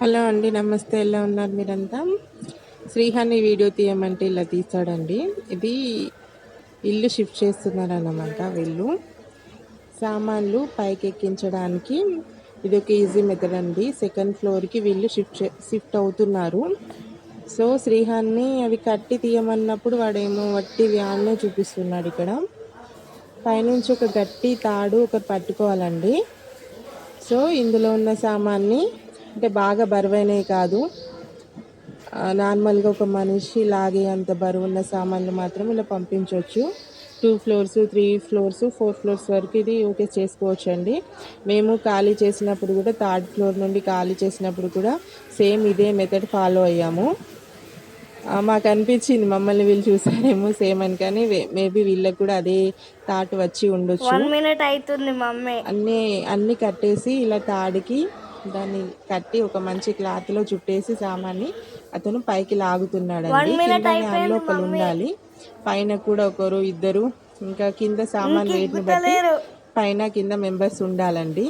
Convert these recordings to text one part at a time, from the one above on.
Hello అండి నమస్తే. ఎలా ఉన్నారు మీరంతా? శ్రీహాన్ని వీడియో తీయమంటే ఇలా తీసాడండి ఇది ఇల్లు షిఫ్ట్ చేస్తున్నారన్నమాట వీళ్ళు. సామాన్లు పైకి ఎక్కించడానికి ఇది ఒక ఈజీ మెథడ్ అండి. సెకండ్ ఫ్లోర్కి వీళ్ళు షిఫ్ట్ షిఫ్ట్ అవుతున్నారు. సో శ్రీహాన్ని అవి కట్టి తీయమన్నప్పుడు వాడేమో వట్టి వ్యాన్నే చూపిస్తున్నాడు ఇక్కడ. పైనుంచి ఒక గట్టి తాడు ఒకటి పట్టుకోవాలండి. సో ఇందులో ఉన్న సామాన్ని అంటే బాగా బరువైనవి కాదు. నార్మల్గా ఒక మనిషి లాగే అంత బరువు ఉన్న సామాన్లు మాత్రం ఇలా పంపించవచ్చు two floors three floors four floors వరకు ఇది ఓకే చేసుకోవచ్చు అండి మేము ఖాళీ చేసినప్పుడు కూడా థర్డ్ ఫ్లోర్ నుండి ఖాళీ చేసినప్పుడు కూడా సేమ్ ఇదే మెథడ్ ఫాలో అయ్యాము. మాకు అనిపించింది మమ్మల్ని వీళ్ళు చూసారేమో సేమ్ అని కానీ మేబీ వీళ్ళకి కూడా అదే థాట్ వచ్చి ఉండొచ్చు. వన్ మినిట్ అవుతుంది మమ్మీ. అన్నీ అన్నీ కట్టేసి ఇలా తాడికి దాన్ని కట్టి ఒక మంచి క్లాత్లో చుట్టేసి సామాన్ని అతను పైకి లాగుతున్నాడండి. కింద లోపల ఉండాలి. పైన కూడా ఒకరు ఇద్దరు ఇంకా కింద సామాన్ వెయిట్ని బట్టి పైన కింద మెంబర్స్ ఉండాలండి.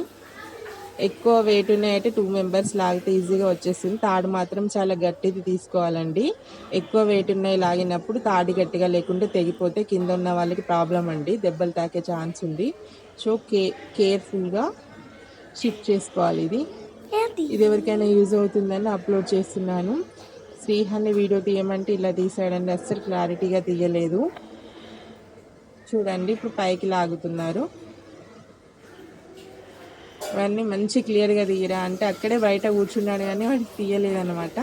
ఎక్కువ వెయిట్ ఉన్నాయంటే టూ మెంబర్స్ లాగితే ఈజీగా వచ్చేస్తుంది. తాడు మాత్రం చాలా గట్టిది తీసుకోవాలండి. ఎక్కువ వెయిట్ ఉన్నాయి లాగినప్పుడు తాడు గట్టిగా లేకుంటే తెగిపోతే కింద ఉన్న వాళ్ళకి ప్రాబ్లం అండి. దెబ్బలు తాకే ఛాన్స్ ఉంది. సో కే కేర్ఫుల్గా షిఫ్ట్ చేసుకోవాలి ఇది. ఇది ఎవరికైనా యూజ్ అవుతుందని అప్లోడ్ చేస్తున్నాను. శ్రీహాన్ని వీడియో తీయమంటే ఇలా తీసాడండి అస్సలు క్లారిటీగా తీయలేదు. చూడండి ఇప్పుడు పైకి లాగుతున్నారు. వాడిని మంచి క్లియర్గా తీయరా? అంటే అక్కడే బయట కూర్చున్నాడు కానీ వాడికి తీయలేదన్నమాట.